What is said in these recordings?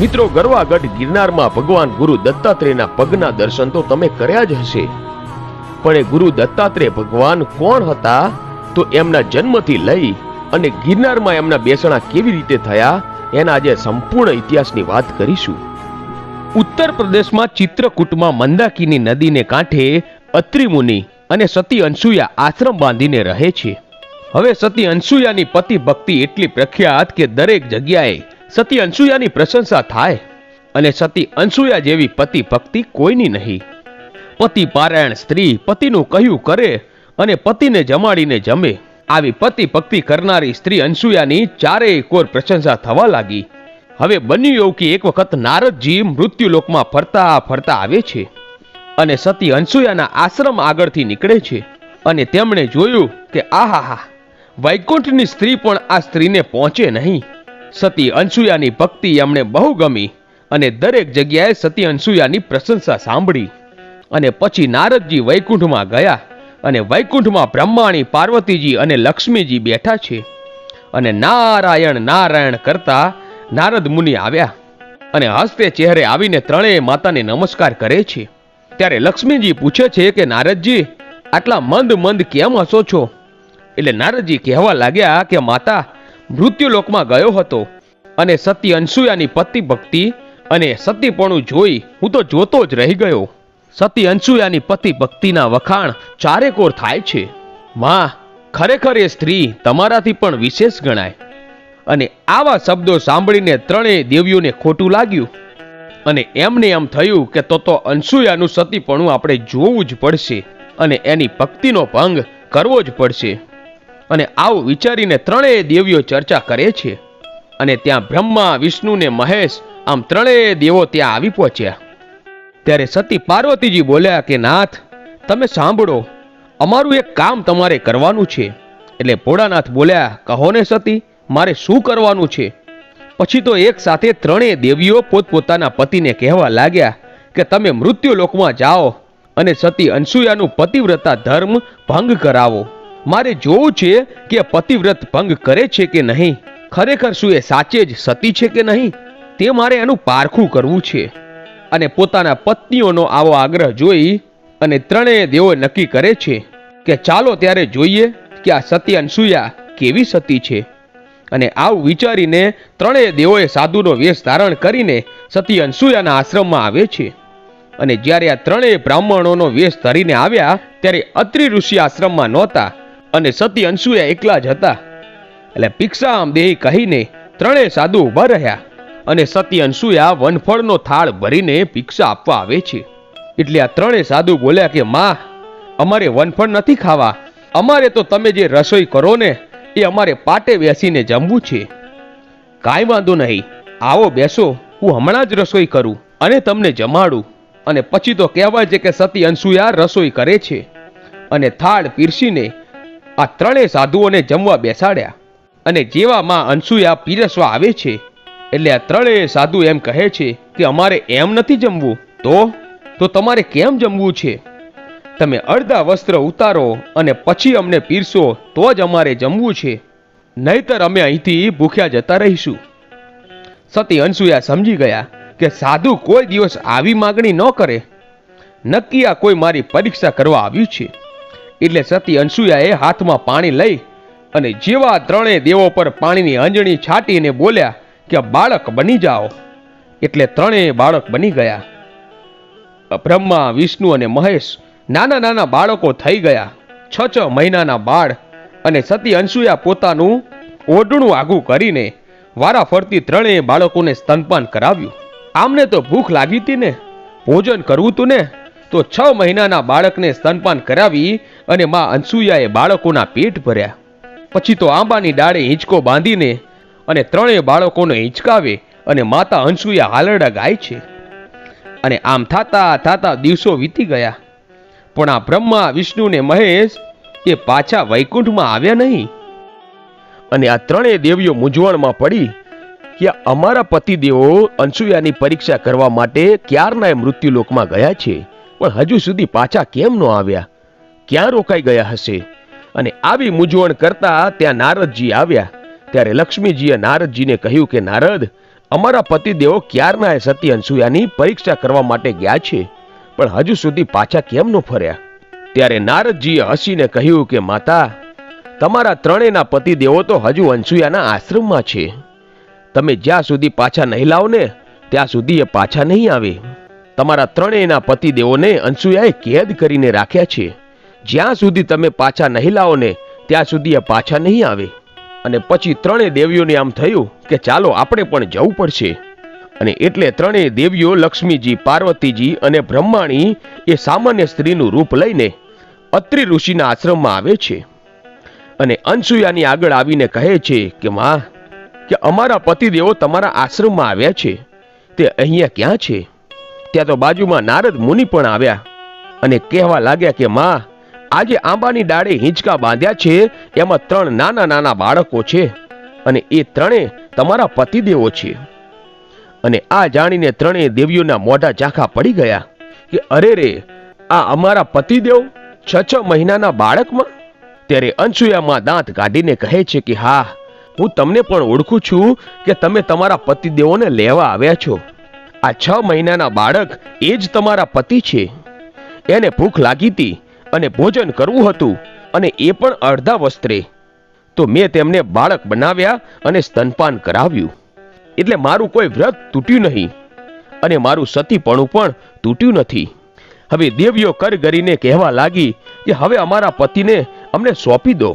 મિત્રો, ગરવાગઢ ગિરનારમાં ભગવાન ગુરુ દત્તાત્રેયના પગના દર્શન તો તમે કર્યા જ હશે. પણ એ ગુરુ દત્તાત્રેય ભગવાન કોણ હતા, તો એમના જન્મથી લઈ અને ગિરનારમાં એમના બેસણા કેવી રીતે થયા, એના આજે સંપૂર્ણ ઇતિહાસની વાત કરીશું. ઉત્તર પ્રદેશમાં ચિત્રકૂટમાં મંદાકિની નદીને કાંઠે અત્રિ મુનિ અને સતી અંશુયા આશ્રમ બાંધીને રહે છે. હવે સતી અંશુયાની પતિ ભક્તિ એટલી પ્રખ્યાત કે દરેક જગ્યાએ સતી અનસુયાની પ્રશંસા થાય અને સતી અનસુયા જેવી પતિ ભક્તિ કોઈની નહીં. પતિ પારાયણ સ્ત્રી પતિનું કહ્યું કરે અને પતિને જમાડીને જમે. આવી પતિ ભક્તિ કરનારી સ્ત્રી અનસુયાની ચારેય કોર પ્રશંસા થવા લાગી. હવે બન્યું એવું કે એક વખત નારદજી મૃત્યુલોકમાં ફરતા ફરતા આવે છે અને સતી અનસુયાના આશ્રમ આગળથી નીકળે છે અને તેમણે જોયું કે આહાહા, વૈકુંઠની સ્ત્રી પણ આ સ્ત્રીને પહોંચે નહીં. સતી અનસુયાની ભક્તિ એમણે બહુ ગમી અને દરેક જગ્યાએ સતી અનસુયાની પ્રશંસા સાંભળી. અને પછી નારદજી વૈકુંઠમાં ગયા અને વૈકુંઠમાં બ્રહ્માણી, પાર્વતીજી અને લક્ષ્મીજી બેઠા છે. અને નારાયણ નારાયણ કરતા નારદ મુનિ આવ્યા અને હસ્તે ચહેરે આવીને ત્રણેય માતાને નમસ્કાર કરે છે. ત્યારે લક્ષ્મીજી પૂછે છે કે, નારદજી, આટલા મંદ મંદ કેમ હસો છો? એટલે નારદજી કહેવા લાગ્યા કે, માતા મૃત્યુલોકમાં ગયો હતો અને સતી અનસુયાની પતિ ભક્તિ અને સતીપણું જોઈ હું તો જોતો જ રહી ગયો. સતી અનસુયાની પતિ ભક્તિના વખાણ ચારેકોર થાય છે. માં, ખરેખર એ સ્ત્રી તમારાથી પણ વિશેષ ગણાય. અને આવા શબ્દો સાંભળીને ત્રણેય દેવીઓને ખોટું લાગ્યું. અને એમને એમ થયું કે તો તો અનસુયાનું સતીપણું આપણે જોવું જ પડશે અને એની ભક્તિનો ભંગ કરવો જ પડશે. અને આવું વિચારીને ત્રણેય દેવીઓ ચર્ચા કરે છે. અને ત્યાં બ્રહ્મા, વિષ્ણુ ને મહેશ આમ ત્રણેય દેવો ત્યાં આવી પહોંચ્યા. ત્યારે સતી પાર્વતીજી બોલ્યા કે, નાથ, તમે સાંભળો. અમારું એક કામ તમારે કરવાનું છે. એટલે ભોળાનાથ બોલ્યા, કહો ને સતી, મારે શું કરવાનું છે? પછી તો એક સાથે ત્રણેય દેવીઓ પોતપોતાના પતિને કહેવા લાગ્યા કે, તમે મૃત્યુ લોકમાં જાઓ અને સતી અનસુયાનું પતિવ્રતા ધર્મ ભંગ કરાવો. મારે જોવું છે કે પતિવ્રત ભંગ કરે છે કે નહીં? ખરેખર શું એ સાચે જ સતી છે કે નહીં? તે મારે એનું પારખું કરવું છે. અને પોતાના પત્નીઓનો આવો આગ્રહ જોઈ અને ત્રણેય દેવો નક્કી કરે છે કે ચાલો ત્યારે જોઈએ કે આ સતી અનસુયા કેવી સતી છે. અને આવું વિચારીને ત્રણેય દેવોએ સાધુનો વેશ ધારણ કરીને સતી અનસુયાના આશ્રમમાં આવે છે. અને જ્યારે આ ત્રણેય બ્રાહ્મણોનો વેશ ધરીને આવ્યા, ત્યારે અત્રિ ઋષિ આશ્રમમાં નહોતા. અને સતી અંશુયા એકલા જ હતા. એટલે ભિક્ષામ દેહી કહીને ત્રણેય સાધુ ઊભા રહ્યા અને સતી અંશુયા વનફળનો થાળ ભરીને ભિક્ષા આપવા આવે છે. એટલે આ ત્રણેય સાધુ બોલ્યા કે, માં, અમારે વનફળ નથી ખાવા. અમારે તો તમે જે રસોઈ કરો ને, એ અમારે પાટે બેસીને જમવું છે. કાંઈ વાંધો નહીં. આવો બેસો. હું હમણાં જ રસોઈ કરું અને તમને જમાડું. અને પછી તો કહેવાય છે કે સતી અંશુયા રસોઈ કરે છે. અને થાળ પીરસીને આ ત્રણેય સાધુઓને જમવા બેસાડ્યા અને જેવા માં અનસુયા પીરસવા આવે છે, એટલે આ ત્રણેય સાધુ એમ કહે છે કે અમારે એમ નથી જમવું. તો? તો તમારે કેમ જમવું છે? તમે અડધા વસ્ત્ર ઉતારો અને પછી અમને પીરસો, તો જ અમારે જમવું છે. નહીતર અમે અહીંથી ભૂખ્યા જતા રહીશું. સતી અનસુયા સમજી ગયા કે સાધુ કોઈ દિવસ આવી માગણી ન કરે. નક્કી આ કોઈ મારી પરીક્ષા કરવા આવ્યું છે. એટલે સતી અનસુયાએ હાથમાં પાણી લઈ અને જેવા ત્રણે દેવો પર પાણીની અંજણી છાટીને બોલ્યા કે, બાળક બની જાઓ. એટલે ત્રણેય બાળક બની ગયા. બ્રહ્મા, વિષ્ણુ અને મહેશ નાના નાના બાળકો થઈ ગયા. છ છ મહિનાના બાળ અને સતી અનસુયા પોતાનું ઓઢણું આગું કરીને વારા ફરતી ત્રણેય બાળકોને સ્તનપાન કરાવ્યું. આમને તો ભૂખ લાગી હતી ને? ભોજન કરવું તું ને? તો છ મહિનાના બાળકને સ્તનપાન કરાવી અને માં અનસુયાએ બાળકોના પેટ ભર્યા. પછી તો આંબાની ડાળે હિંચકો બાંધીને અને ત્રણેય બાળકોને હિંચકાવે અને માતા અનસુયા હાલરડા ગાય છે. અને આમ થાતા થાતા દિવસો વીતી ગયા. પણ આ બ્રહ્મા, વિષ્ણુ ને મહેશ એ પાછા વૈકુંઠમાં આવ્યા નહીં. અને આ ત્રણેય દેવીઓ મૂંઝવણમાં પડી કે અમારા પતિદેવો અનસુયાની પરીક્ષા કરવા માટે ક્યારના મૃત્યુલોકમાં ગયા છે. પણ હજુ સુધી પાછા કેમ ન આવ્યા? ક્યાં રોકાઈ ગયા હશે? અને આવી મૂંઝવણ કરતા ત્યાં નારદજી આવ્યા. ત્યારે લક્ષ્મીજીએ નારદજીને કહ્યું કે, નારદ, અમારા પતિદેવો ક્યારના સતી અનસુયાની પરીક્ષા કરવા માટે ગયા છે? પણ હજુ સુધી પાછા કેમ ન ફર્યા? ત્યારે નારદજીએ હસીને કહ્યું કે, માતા, તમારા ત્રણેયના પતિદેવો તો હજુ અનસુયાના આશ્રમમાં છે. તમે જ્યાં સુધી પાછા નહીં લાવો ને, ત્યાં સુધી એ પાછા નહીં આવે. તમારા ત્રણેયના પતિદેવોને અનસુયાએ કેદ કરીને રાખ્યા છે. જ્યાં સુધી તમે પાછા નહીં લાવો ને, ત્યાં સુધી એ પાછા નહીં આવે. અને પછી ત્રણેય દેવીઓને આમ થયું કે ચાલો આપણે પણ જવું પડશે. અને એટલે ત્રણેય દેવીઓ લક્ષ્મીજી, પાર્વતીજી અને બ્રહ્માણી એ સામાન્ય સ્ત્રીનું રૂપ લઈને અત્રિ ઋષિના આશ્રમમાં આવે છે. અને અનસુયાની આગળ આવીને કહે છે કે, માં, કે અમારા પતિદેવો તમારા આશ્રમમાં આવ્યા છે. તે અહીંયા ક્યાં છે? ત્યાં તો બાજુમાં નારદ મુનિ પણ આવ્યા અને કહેવા લાગ્યા કે, માં આજે આંબાની ડાળે હિંચકા બાંધ્યા છે, એમાં ત્રણ નાના નાના બાળકો છે અને એ ત્રણે તમારા પતિદેવો છે. અને આ જાણીને ત્રણેય દેવીઓના મોઢા ચાખા પડી ગયા કે, અરે રે, આ અમારા પતિદેવ છ છ મહિનાના બાળકમાં? ત્યારે અંશુયામાં દાંત કાઢીને કહે છે કે, હા, હું તમને પણ ઓળખું છું કે તમે તમારા પતિદેવોને લેવા આવ્યા છો. આ છ મહિનાના બાળક એ જ તમારા પતિ છે. એને ભૂખ લાગી હતી અને ભોજન કરવું હતું અને એ પણ અડધા વસ્ત્રે. તો મેં તેમને બાળક બનાવ્યા અને સ્તનપાન કરાવ્યું. એટલે મારું કોઈ વ્રત તૂટ્યું નહીં અને મારું સતીપણું પણ તૂટ્યું નથી. હવે દેવીઓ કર કરીને કહેવા લાગી કે હવે અમારા પતિને અમને સોંપી દો.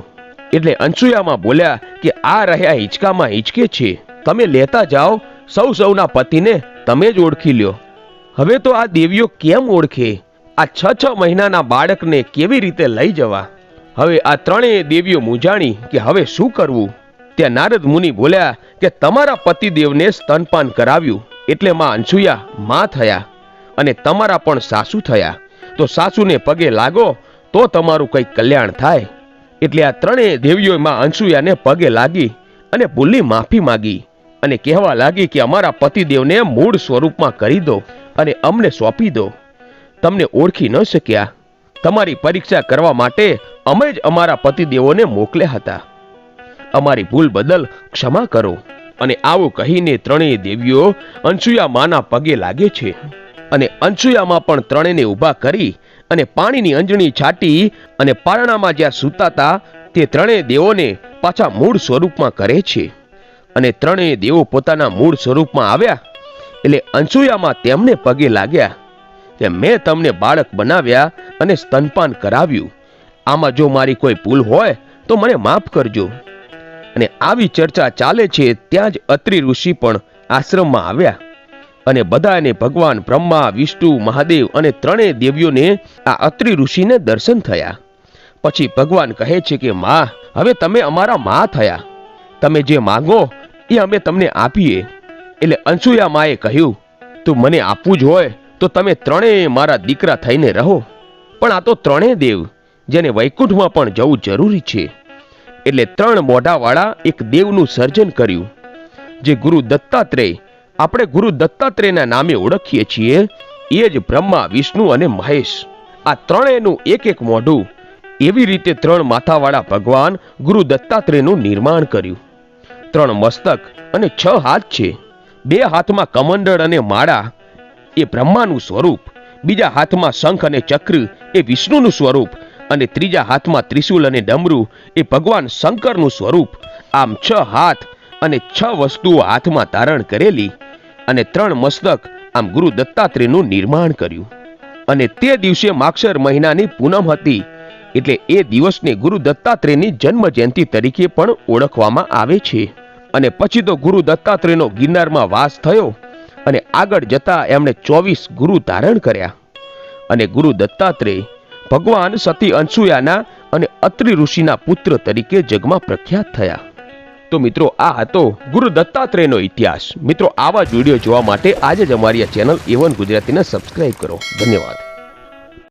એટલે અંશુયામાં બોલ્યા કે આ રહ્યા હિંચકામાં હિંચકે છે. તમે લેતા જાઓ, સૌ સૌના પતિને તમે જ ઓળખી લ્યો. હવે તો આ દેવીઓ કેમ ઓળખે? આ છ છ મહિનાના બાળકને કેવી રીતે લઈ જવા? હવે આ ત્રણેય દેવીઓ મૂંઝાણી કે હવે શું કરવું? ત્યાં નારદ મુનિ બોલ્યા કે તમારા પતિદેવને સ્તનપાન કરાવ્યું એટલે માં અંશુયા માં થયા અને તમારા પણ સાસુ થયા. તો સાસુને પગે લાગો તો તમારું કંઈક કલ્યાણ થાય. એટલે આ ત્રણેય દેવીઓ માં અંશુયાને પગે લાગી અને ભૂલી માફી માગી અને કહેવા લાગી કે અમારા પતિદેવને મૂળ સ્વરૂપમાં કરી દો અને અમને સોંપી દો. તમને ઓળખી ન શક્યા. તમારી પરીક્ષા કરવા માટે અમે જ અમારા પતિદેવોને મોકલ્યા હતા. અમારી ભૂલ બદલ ક્ષમા કરો અને આવું કહીને ત્રણેય દેવીઓ અંશુયા પગે લાગે છે અને અંશુયામાં પણ ત્રણેયને ઊભા કરી અને પાણીની અંજણી છાટી અને પારણામાં જ્યાં સૂતાતા તે ત્રણેય દેવોને પાછા મૂળ સ્વરૂપમાં કરે છે. અને ત્રણેય દેવો પોતાના મૂળ સ્વરૂપમાં આવ્યા એટલે અંશુયામાં તેમને પગે લાગ્યા. કે મેં તમને બાળક બનાવ્યા અને સ્તનપાન કરાવ્યું. આમાં જો મારી કોઈ ભૂલ હોય, તો મને માફ કરજો. અને આવી ચર્ચા ચાલે છે ત્યાં જ અત્રિ ઋષિ પણ આશ્રમમાં આવ્યા. અને બધાને ભગવાન બ્રહ્મા, વિષ્ણુ, મહાદેવ અને ત્રણેય દેવીઓને આ અત્રિ ઋષિને દર્શન થયા. પછી ભગવાન કહે છે કે, માં, હવે તમે અમારા માં થયા. તમે જે માંગો એ અમે તમને આપીએ. એટલે અંશુયા માએ કહ્યું, તું મને આપવું જ હોય તો તમે ત્રણેય મારા દીકરા થઈને રહો. પણ આ તો ત્રણેય દેવ, જેને વૈકુંઠમાં પણ જવું જરૂરી છે. એટલે ત્રણ મોઢાવાળા એક દેવનું સર્જન કર્યું. જે ગુરુ દત્તાત્રેય, આપણે ગુરુ દત્તાત્રેયના નામે ઓળખીએ છીએ, એ જ બ્રહ્મા, વિષ્ણુ અને મહેશ. આ ત્રણેયનું એક એક મોઢું, એવી રીતે ત્રણ માથાવાળા ભગવાન ગુરુ દત્તાત્રેયનું નિર્માણ કર્યું. ત્રણ મસ્તક અને છ હાથ છે. બે હાથમાં કમંડળ અને માળા એ બ્રહ્માનું સ્વરૂપ, બીજા હાથમાં શંખ અને ચક્ર એ વિષ્ણુનું સ્વરૂપ, અને ત્રીજા હાથમાં ત્રિશૂલ અને ડમરું એ ભગવાન શંકરનું સ્વરૂપ. આમ છ હાથ અને છ વસ્તુઓ હાથમાં ધારણ કરેલી અને ત્રણ મસ્તક આમ ગુરુ દત્તાત્રેયનું નિર્માણ કર્યું. અને તે દિવસે માક્ષર મહિનાની પૂનમ હતી, એટલે એ દિવસને ગુરુ દત્તાત્રેયની જન્મ જયંતિ તરીકે પણ ઓળખવામાં આવે છે. અને પછી તો ગુરુ દત્તાત્રેયનો ગિરનારમાં વાસ થયો અને આગળ જતા એમણે ચોવીસ ગુરુ ધારણ કર્યા. અને ગુરુ દત્તાત્રેય ભગવાન સતી અંશુયાના અને અત્રિ ઋષિના પુત્ર તરીકે જગમાં પ્રખ્યાત થયા. તો મિત્રો, આ હતો ગુરુ દત્તાત્રેયનો ઇતિહાસ. મિત્રો, આવા જ વીડિયો જોવા માટે આજે જ અમારી આ ચેનલ એવન ગુજરાતીને સબસ્ક્રાઇબ કરો. ધન્યવાદ.